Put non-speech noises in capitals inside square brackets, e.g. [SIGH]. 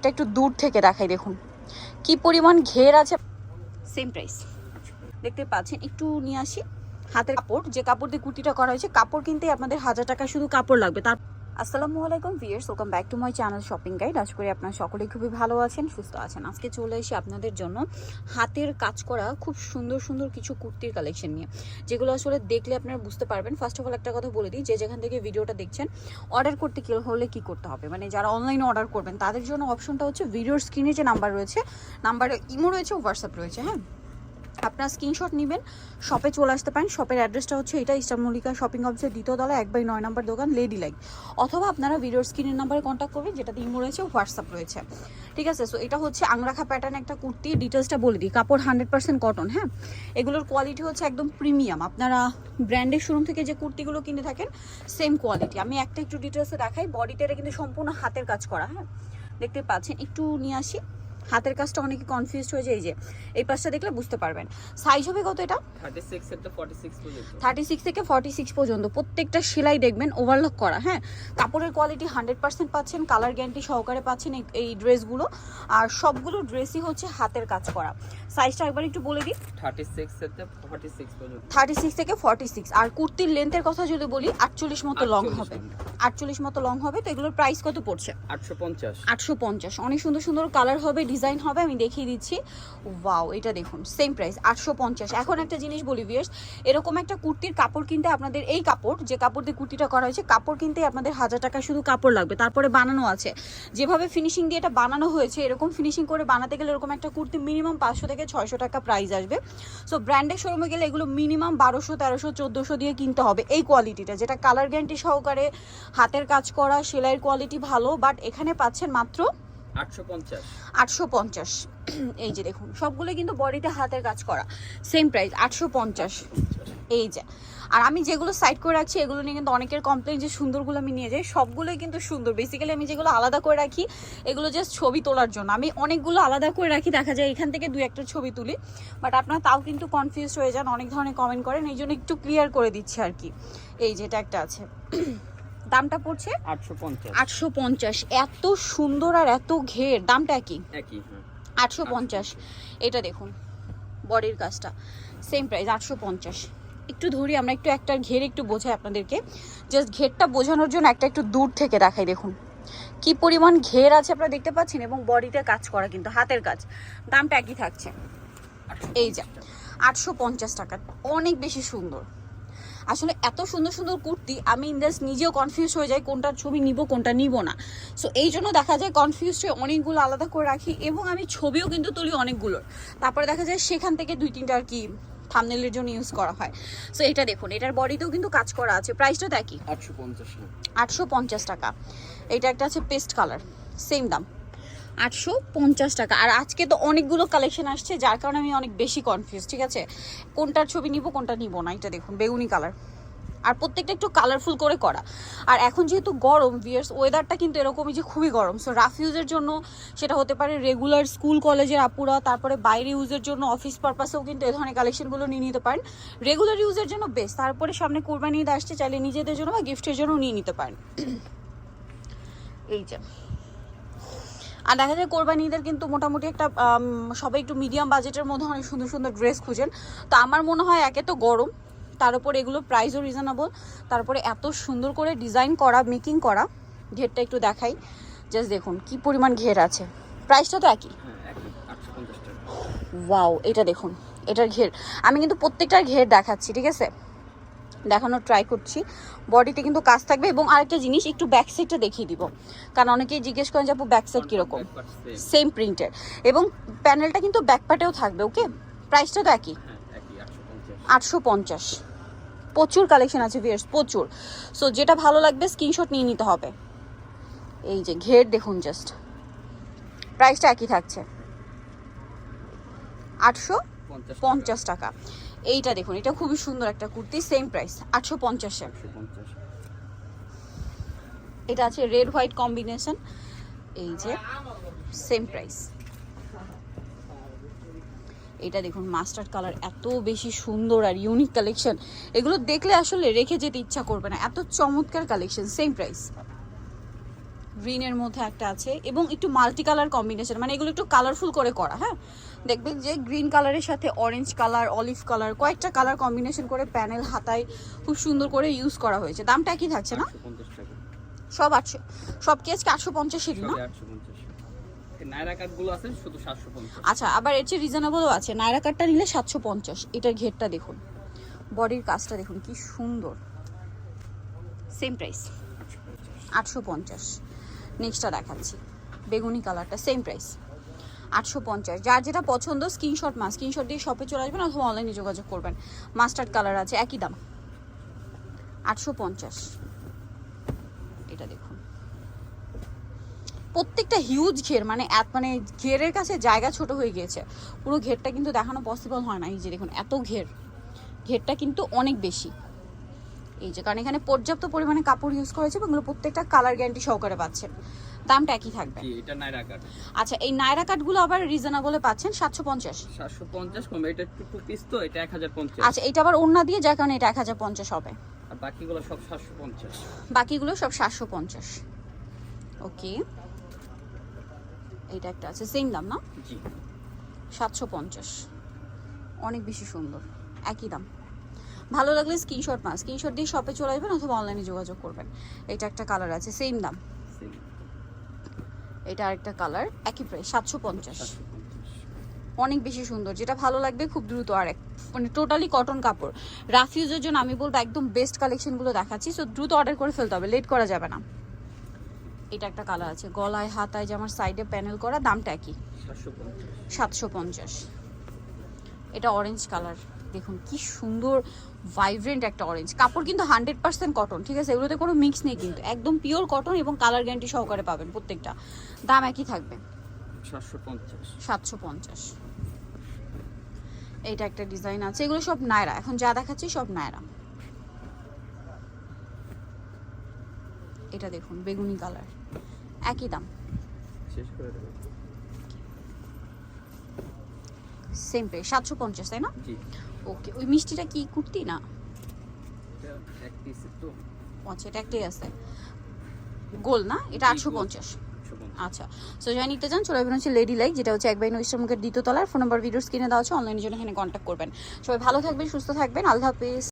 এটা একটু দূর থেকে দেখাই, দেখুন। কি পরিমাণ ঘের আছে। সেম প্রাইস দেখতে পাচ্ছেন, একটু নিয়ে আসি। হাতের কাপড়, যে কাপড় দিয়ে কুর্তিটা করা হয়েছে, কাপড় কিনতে আপনাদের হাজার টাকা শুধু কাপড় লাগবে। তার আসসালামু আলাইকুম viewers welcome back to my channel shopping guide. আশা করি আপনারা সকলেই খুবই ভালো আছেন, সুস্থ আছেন। আজকে চলে এসে আপনাদের জন্য হাতের কাজ করা খুব সুন্দর সুন্দর কিছু কুর্তির কালেকশন নিয়ে, যেগুলো আসলে দেখলে আপনারা বুঝতে পারবেন। ফার্স্ট অফ অল একটা কথা বলে দিই, যে যেখান থেকে ভিডিওটা দেখছেন অর্ডার করতে কি হলে কি করতে হবে? মানে যারা অনলাইনে অর্ডার করবেন, তাদের জন্য অপশনটা হচ্ছে ভিডিওর স্ক্রিনে যে নাম্বার রয়েছে নাম্বারে ইমো রয়েছে হোয়াটসঅ্যাপ রয়েছে হ্যাঁ? আপনার স্ক্রিনশট নেবেন শপে চলে আসতে পারেন। শপের অ্যাড্রেসটা হচ্ছে এটা ইস্টার মল্লিকা শপিং কমপ্লেক্সের দ্বিতীয় তলা এক বাই নয় নম্বর দোকান লেডি লাইক অথবা আপনারা ভিডিওর স্ক্রিনের নাম্বারে কন্ট্যাক্ট করবেন, যেটাতে ইমো রয়েছে হোয়াটসঅ্যাপ রয়েছে। ঠিক আছে সো এটা হচ্ছে আংরাখা প্যাটার্ন একটা কুর্তি। ডিটেলসটা বলে দিই, কাপড় হান্ড্রেড পার্সেন্ট কটন হ্যাঁ? এগুলোর কোয়ালিটি হচ্ছে একদম প্রিমিয়াম আপনারা ব্র্যান্ডের শোরুম থেকে যে কুর্তিগুলো কিনে থাকেন সেম কোয়ালিটি আমি একটা একটু ডিটেলসে দেখাই বডিতে এটা কিন্তু সম্পূর্ণ হাতের কাজ করা হ্যাঁ? দেখতে পাচ্ছেন, একটু নিয়ে আসি। হাতের কাজটা অনেকে কনফিউজড হয়ে যায় এই যে এই পাশটা দেখলে বুঝতে পারবেন। সাইজ হবে কত এটা? থার্টি সিক্স থেকে ফর্টি সিক্স পর্যন্ত। প্রত্যেকটা সেলাই দেখবেন ওভারলক করা হ্যাঁ? কাপড়ের কোয়ালিটি হান্ড্রেড পার্সেন্ট পাচ্ছেন কালার গ্যারান্টি সহকারে পাচ্ছেন এই- ড্রেসগুলো আর সবগুলো ড্রেসই হচ্ছে হাতের কাজ করা। সাইজটা একবার একটু বলে দিই। থার্টি সিক্স থেকে ফর্টি সিক্স আর কুর্তির লেন্থের কথা যদি বলি আটচল্লিশ মতো লং হবে। আটচল্লিশ মতো লং হবে তো এগুলোর প্রাইস কত পড়ছে? আটশো পঞ্চাশ। আটশো পঞ্চাশ। অনেক সুন্দর সুন্দর কালার হবে ডিজাইন হবে আমি দেখিয়ে দিচ্ছি। ওয়াও এটা দেখুন সেম প্রাইস আটশো পঞ্চাশ। এখন একটা জিনিস বলি ভিয়ার্স এরকম একটা কুর্তির কাপড় কিনতে আপনাদের এই কাপড় যে কাপড় দিয়ে কুর্তিটা করা হয়েছে কাপড় কিনতে আপনাদের হাজার টাকা শুধু কাপড় লাগবে তারপরে বানানো আছে। যেভাবে ফিনিশিং দিয়ে এটা বানানো হয়েছে এরকম ফিনিশিং করে বানাতে গেলে এরকম একটা কুর্তি মিনিমাম পাঁচশো থেকে ছয়শো টাকা প্রাইস আসবে। সো ব্র্যান্ডের শোরুমে গেলে এগুলো মিনিমাম বারোশো তেরোশো চোদ্দোশো দিয়ে কিনতে হবে এই কোয়ালিটিটা যেটা কালার গ্যারান্টি সহকারে হাতের কাজ করা সেলাইয়ের কোয়ালিটি ভালো বাট এখানে পাচ্ছেন মাত্র আটশো পঞ্চাশ। [CLEARS THROAT] এই যে দেখুন সবগুলো কিন্তু বডিতে হাতের কাজ করা। সেম প্রাইস আটশো পঞ্চাশ। এই যে আর আমি যেগুলো সাইড করে রাখছি এগুলো নিয়ে কিন্তু অনেকের কমপ্লেন যে সুন্দরগুলো আমি নিয়ে যাই সবগুলোই কিন্তু সুন্দর। বেসিক্যালি আমি যেগুলো আলাদা করে রাখি এগুলো জাস্ট ছবি তোলার জন্য। আমি অনেকগুলো আলাদা করে রাখি দেখা যায় এখান থেকে দুই একটা ছবি তুলি বাট আপনারা তাও কিন্তু কনফিউজ হয়ে যান অনেক ধরনের কমেন্ট করেন এই জন্য একটু ক্লিয়ার করে দিচ্ছি আর কি। এই যেটা একটা আছে। [CLEARS THROAT] দামটা পড়ছে? আটশো পঞ্চাশ। এত সুন্দর আর এত ঘের। দামটা কি একই হ্যাঁ। আটশো পঞ্চাশ। এটা দেখুন বডির কাজটা। সেম প্রাইস আটশো পঞ্চাশ। একটু ধরি আমরা একটু একটা ঘের একটু বোঝাই আপনাদেরকে। জাস্ট ঘেরটা বোঝানোর জন্য একটা একটু দূর থেকে দেখাই দেখুন। কি পরিমাণ ঘের আছে আপনারা দেখতে পাচ্ছেন এবং বডিতে কাজ করা কিন্তু হাতের কাজ। দামটা একই থাকছে। এই যা আটশো পঞ্চাশ টাকা। অনেক বেশি সুন্দর। আসলে এত সুন্দর সুন্দর কুর্তি আমি ইন্দাস নিজেও কনফিউজ হয়ে যাই কোনটার ছবি নিব কোনটা নিব না। সো এই জন্য দেখা যায় কনফিউজ হয়ে অনেকগুলো আলাদা করে রাখি এবং আমি ছবিও কিন্তু তুলি অনেকগুলোর। তারপরে দেখা যায় সেখান থেকে দুই তিনটা আর কি থামনেলের জন্য ইউজ করা হয়। সো এটা দেখুন এটার বডিতেও কিন্তু কাজ করা আছে। প্রাইসটা দেখি? আটশো পঞ্চাশ আটশো পঞ্চাশ টাকা। এটা একটা আছে পেস্ট কালার সেম দাম। আটশো পঞ্চাশ টাকা। আর আজকে তো অনেকগুলো কালেকশন আসছে, যার কারণে আমি অনেক বেশি কনফিউজ ঠিক আছে? কোনটার ছবি নিব, কোনটা নিব না, এটা দেখুন, বেগুনি কালার আর প্রত্যেকটা একটু কালারফুল করে করা। আর এখন যেহেতু গরম ভিয়ার্স ওয়েদারটা কিন্তু এরকমই যে খুবই গরম। সো রাফ ইউজের জন্য সেটা হতে পারে রেগুলার স্কুল কলেজের আপুরা, তারপরে বাইরে ইউজের জন্য অফিস পারপাসেও কিন্তু এ ধরনের কালেকশনগুলো নিয়ে নিতে পারেন। রেগুলার ইউজের জন্য বেস্ট তারপরে সামনে কোরবানি ঈদ আসছে, চাইলে নিজেদের জন্য বা গিফটের জন্য নিয়ে নিতে পারেন। এই যে। আর দেখা যায় কোরবানি ঈদের কিন্তু মোটামুটি একটা সবাই একটু মিডিয়াম বাজেটের মধ্যে অনেক সুন্দর সুন্দর ড্রেস খুঁজেন। তো আমার মনে হয় একে তো গরম তার উপর এগুলো প্রাইসও রিজনেবল তারপরে এত সুন্দর করে ডিজাইন করা মেকিং করা ঘেরটা একটু দেখাই। জাস্ট দেখুন কি পরিমাণ ঘের আছে। প্রাইসটা তো একই। হ্যাঁ ওয়াও এটা দেখুন এটার ঘের। আমি কিন্তু প্রত্যেকটার ঘের দেখাচ্ছি ঠিক আছে? দেখানোর ট্রাই করছি। বডিতে কিন্তু কাজ থাকবে এবং আরেকটা জিনিস একটু ব্যাক সাইডটা দেখিয়ে দিব। কারণ অনেকেই জিজ্ঞেস করেন যে, আপু ব্যাক সাইড কীরকম? সেম প্রিন্টের এবং প্যানেলটা কিন্তু ব্যাক থাকবে ওকে প্রাইসটা তো একই। আটশো পঞ্চাশ। প্রচুর কালেকশন আছে ভিয়ার্স প্রচুর। সো যেটা ভালো লাগবে স্ক্রিনশট নিয়ে নিতে হবে। এই যে, ঘের দেখুন জাস্ট প্রাইসটা একই থাকছে। আটশো পঞ্চাশ টাকা। এইটা দেখুন এটা খুবই সুন্দর একটা কুর্তি সেম প্রাইস আটশো পঞ্চাশে এটা আছে রেড হোয়াইট কম্বিনেশন এই যে সেম প্রাইস এটা দেখুন মাস্টার্ড কালার এত বেশি সুন্দর আর ইউনিক কালেকশন এগুলো দেখলে আসলে রেখে যেতে ইচ্ছা করবে না এত চমৎকার কালেকশন সেম প্রাইস গ্রিনের মধ্যে একটা আছে এবং একটু মাল্টি কালার কম্বিনেশন মানে এগুলো একটু কালারফুল করে করা হ্যাঁ? দেখবেন যে গ্রিন কালারের সাথে অরেঞ্জ কালার অলিভ কালার কয়েকটা কালার কম্বিনেশন করে প্যানেল হাতায় খুব সুন্দর করে ইউজ করা হয়েছে। দামটা কি থাকছে না? সব আটশো সব কি আজকে আটশো পঞ্চাশেরই না? নায়রা আছে শুধু সাতশো আচ্ছা আবার এর চেয়ে রিজনেবলও আছে। নায়রা কাটটা নিলে সাতশো পঞ্চাশ এটার ঘেরটা দেখুন। বডির কাজটা দেখুন কি সুন্দর। সেম প্রাইস আটশো পঞ্চাশ। নেক্সটটা দেখাচ্ছি। বেগুনি কালারটা সেম প্রাইস আটশো পঞ্চাশ। যার যেটা পছন্দ স্ক্রিনশট মাস স্ক্রিনশট দিয়ে শপে চলে আসবেন অথবা অনলাইনে যোগাযোগ করবেন। মাস্টার্ড কালার আছে, একই দাম। আটশো পঞ্চাশ। এটা দেখুন। প্রত্যেকটা হিউজ ঘের মানে এত মানে ঘেরের কাছে জায়গা ছোট হয়ে গিয়েছে। পুরো ঘেরটা কিন্তু দেখানো পসিবল হয় না। এই যে দেখুন, এত ঘের। ঘেরটা কিন্তু অনেক বেশি। এই যে কারণ এখানে পর্যাপ্ত পরিমাণে কাপড় ইউজ করেছে এবং প্রত্যেকটা কালার গ্যারান্টি সহকারে পাচ্ছেন। দামটা একই থাকবে। এটা নায়রা কাঠ আচ্ছা এই নায়রা কাটগুলো আবার রিজনেবলে পাচ্ছেন সাতশো পঞ্চাশ। সাতশো পঞ্চাশ এটা একটু টু পিস তো এটা এক হাজার পঞ্চাশ। আচ্ছা এটা আবার ওড়না দিয়ে যার কারণে এটা এক হাজার পঞ্চাশ হবে। আর বাকিগুলো সব সাতশো পঞ্চাশ। বাকিগুলো সব সাতশো পঞ্চাশ। ওকে। এইটা একটা আছে সেম দাম না? জি। সাতশো পঞ্চাশ। অনেক বেশি সুন্দর। একই দাম। ভালো লাগলে স্ক্রিনশট না স্ক্রিনশট দিয়ে শপে চলে আসবেন অথবা অনলাইনে যোগাযোগ করবেন। এটা একটা কালার আছে সেম দাম। এটা আরেকটা কালার একই প্রাইস সাতশো পঞ্চাশ। অনেক বেশি সুন্দর যেটা ভালো লাগবে খুব দ্রুত আর এক মানে টোটালি কটন কাপড়। রাফিউজের জন্য আমি বলব একদম বেস্ট কালেকশনগুলো দেখাচ্ছি সো দ্রুত অর্ডার করে ফেলতে হবে লেট করা যাবে না। এটা একটা কালার আছে গলায় হাতায় যে আমার সাইডে প্যানেল করা দামটা একই। সাতশো পঞ্চাশ। এটা অরেঞ্জ কালার দেখুন কি সুন্দর ভাইব্রেন্ট একটা অরেঞ্জ কাপড় কিন্তু হান্ড্রেড পার্সেন্ট কটন ঠিক আছে? এগুলোতে কোনো মিক্স নেই কিন্তু। একদম পিওর কটন এবং কালার গ্যারান্টি সহকারে পাবেন প্রত্যেকটা। দাম একই থাকবে। সাতশো পঞ্চাশ। এইটা একটা ডিজাইন আছে। এগুলো সব নায়রা। এখন যা দেখাচ্ছি সব নায়রা। এটা দেখুন বেগুনি কালার একই দাম। সেম প্রাইস সাতশো পঞ্চাশ তাই না? ওকে ওই মিষ্টিটা কি কুর্তি না? আচ্ছা এটা একটাই আছে। গোল না? এটা আটশো পঞ্চাশ। আচ্ছা সো যাই নিতে চান চলে আসবেন হচ্ছে লেডি লাইক যেটা হচ্ছে এক বাই নৈশ মুখের দ্বিতীয় তলার ফোন নাম্বার ভিডিও স্ক্রিনে দেওয়া আছে অনলাইনের জন্য এখানে কন্ট্যাক্ট করবেন। সবাই ভালো থাকবেন সুস্থ থাকবেন। আল্লাহ হাফিজ।